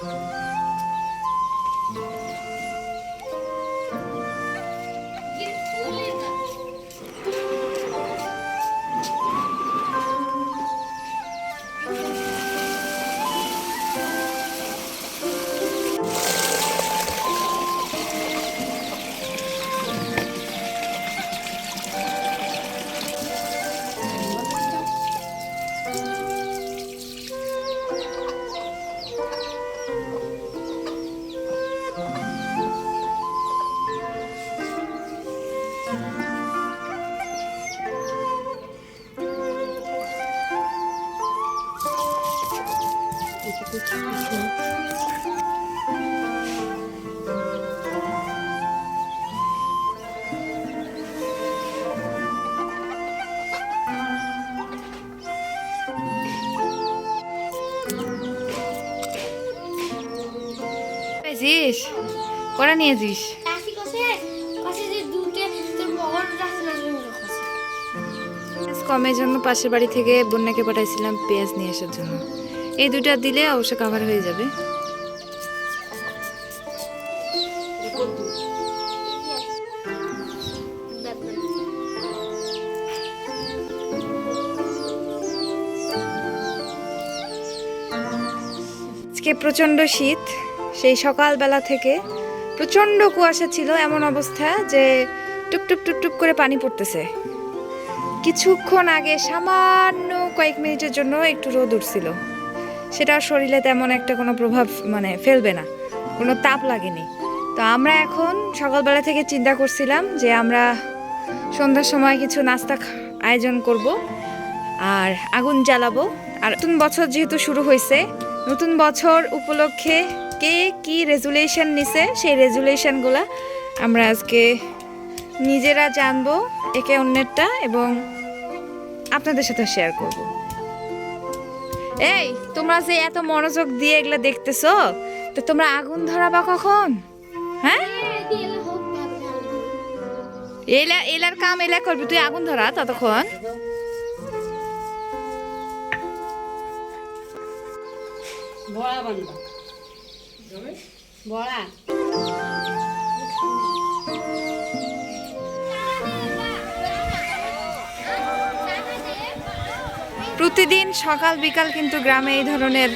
Bye. নিয়েছিস? চাষি কষে কষে যে দুটে তোর বগল রাখছে না কষে পেঁয়াজ কমের জন্য পাশের বাড়ি থেকে বন্যাকে পাঠাইছিলাম পেঁয়াজ নিয়ে আসার জন্য। এই দুটা দিলে অবশ্য কাভার হয়ে যাবে। আজকে প্রচণ্ড শীত। সেই সকালবেলা থেকে প্রচণ্ড কুয়াশা ছিল, এমন অবস্থা যে টুকটুক টুকটুক করে পানি পড়তেছে। কিছুক্ষণ আগে সামান্য কয়েক মিনিটের জন্য একটু রোদ উঠছিল। সেটা শরীরে তেমন একটা কোনো প্রভাব মানে ফেলবে না, কোনো তাপ লাগেনি। তো আমরা এখন সকালবেলা থেকে চিন্তা করছিলাম যে আমরা সন্ধ্যার সময় কিছু নাস্তা আয়োজন করব আর আগুন জ্বালাবো। আর নতুন বছর যেহেতু শুরু হয়েছে, নতুন বছর উপলক্ষে কে কি রেজুলেশন নিছে? সেই রেজুলেশনগুলো আমরা আজকে নিজেরা জানব, একে অন্যেরটা এবং আপনাদের সাথে শেয়ার করব। এই, তোমরা যে এত মনোযোগ দিয়ে এগুলো দেখতেছো, তো তোমরা আগুন ধরাবা কখন? হ্যাঁ? এলা, এলার কাম এলা করবি, তুই আগুন ধরা ততক্ষণ। বড়া বানবা। বড়া। প্রতিদিন সকাল বিকাল কিন্তু গ্রামে এই ধরনের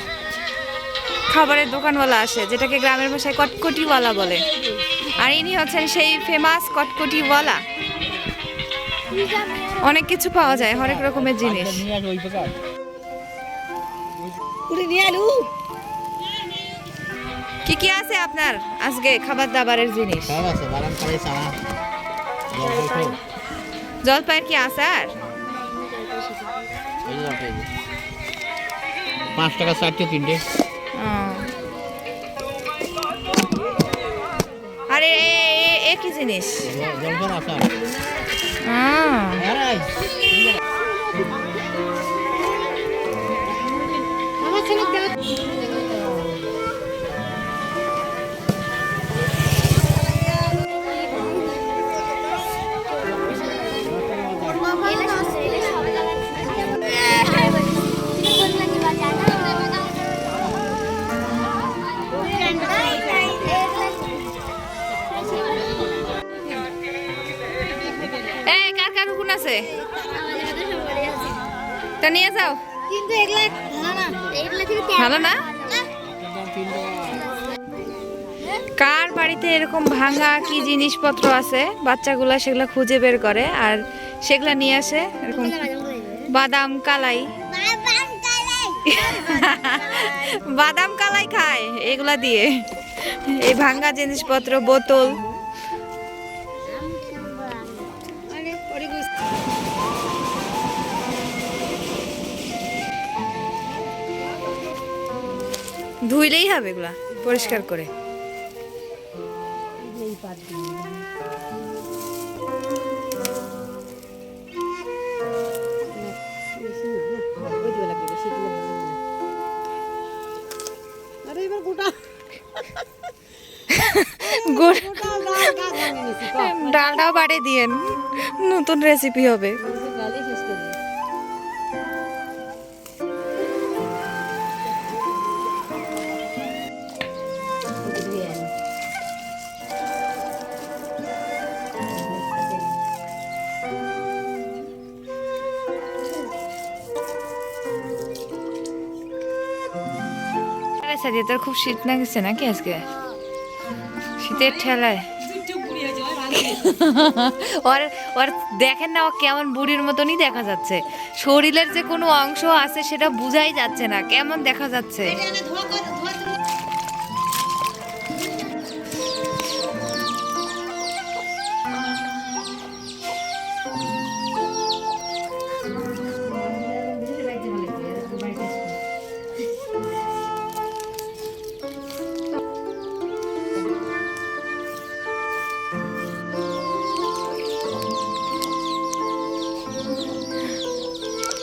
খাবারের দোকানওয়ালা আসে যেটাকে গ্রামের ভাষায় কটকটিওয়ালা বলে। আর ইনি হচ্ছেন সেই ফেমাস কটকটিওয়ালা। অনেক কিছু পাওয়া যায় হরেক রকমের জিনিস। নিয়ে আলু কি কি আছে আপনার আজকে খাবার দাবারের জিনিস? সব আছে বাদাম কারি চানা জলপাইয়ের কি আচার। পাঁচ টাকা চারটে তিনটে। আরে এ- কি জিনিস? জলপাইয়ের আচার। আহ, নিয়ে যাও। কিন্তু এগুলা ভালো না এগুলা ভালো না। কার বাড়িতে এরকম ভাঙা কি জিনিসপত্র আছে? বাচ্চাগুলা সেগুলা খুঁজে বের করে আর সেগুলা নিয়ে আসে এরকম বাদাম কালাই। বাদাম কালাই খায় এগুলা দিয়ে। এই ভাঙা জিনিসপত্র বোতল। ধুইলেই হবে এগুলা পরিষ্কার করে। ডালটাও বাড়ে দিয়েন নতুন রেসিপি হবে। রে সাদিয়া তোর খুব শীত লাগছে নাকি আজকে? শীতের ঠেলায়। ওর ওর দেখেন না, ও কেমন বুড়ির মতনই দেখা যাচ্ছে। শরীরের যে কোনো অংশ আছে সেটা বুঝাই যাচ্ছে না, কেমন দেখা যাচ্ছে?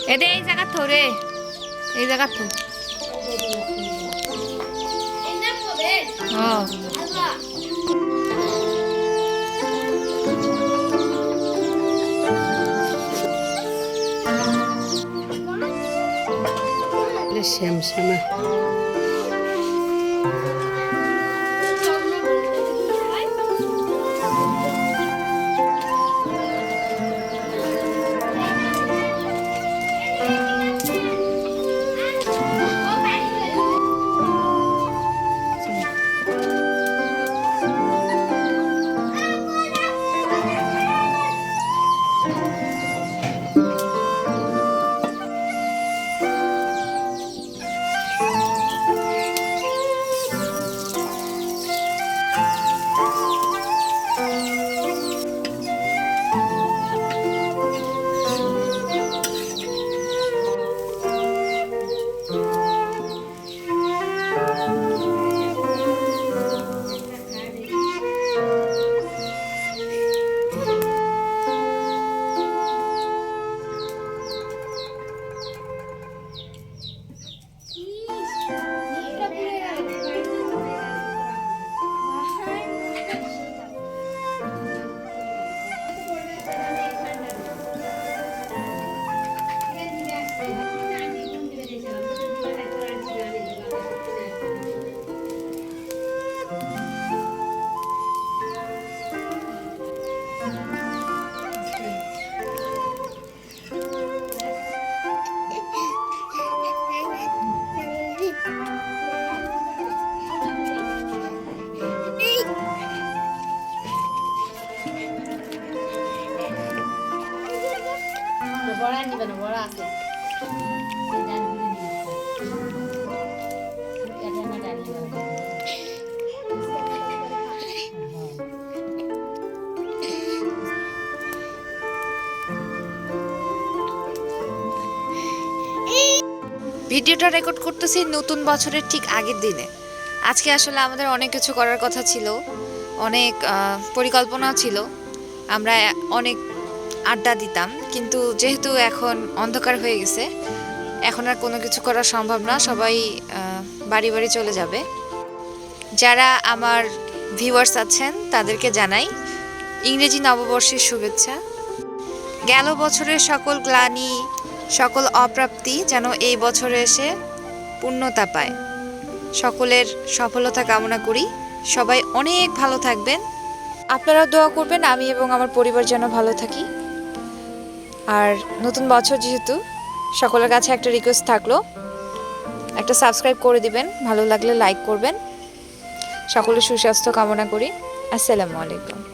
এদে এই জায়গা থো রে এই জায়গা থো এটা শ্যাম শ্যামা ভিডিওটা রেকর্ড করতেছি নতুন বছরের ঠিক আগের দিনে। আজকে আসলে আমাদের অনেক কিছু করার কথা ছিল, অনেক পরিকল্পনা ছিল। আমরা অনেক আড্ডা দিতাম, কিন্তু যেহেতু এখন অন্ধকার হয়ে গেছে, এখন আর কোনো কিছু করা সম্ভব না, সবাই বাড়ি বাড়ি চলে যাবে। যারা আমার ভিউয়ার্স আছেন, তাদেরকে জানাই ইংরেজি নববর্ষের শুভেচ্ছা। গেল বছরের সকল গ্লানি সকল অপ্রাপ্তি যেন এই বছরে এসে পূর্ণতা পায়। সকলের সফলতা কামনা করি। সবাই অনেক ভালো থাকবেন। আপনারা দোয়া করবেন, আমি এবং আমার পরিবার যেন ভালো থাকি। আর নতুন বছর যেহেতু, সকলের কাছে একটা রিকোয়েস্ট থাকল। একটা সাবস্ক্রাইব করে দিবেন, ভালো লাগলে লাইক করবেন। সকলের সুস্বাস্থ্য কামনা করি। আসসালামু আলাইকুম।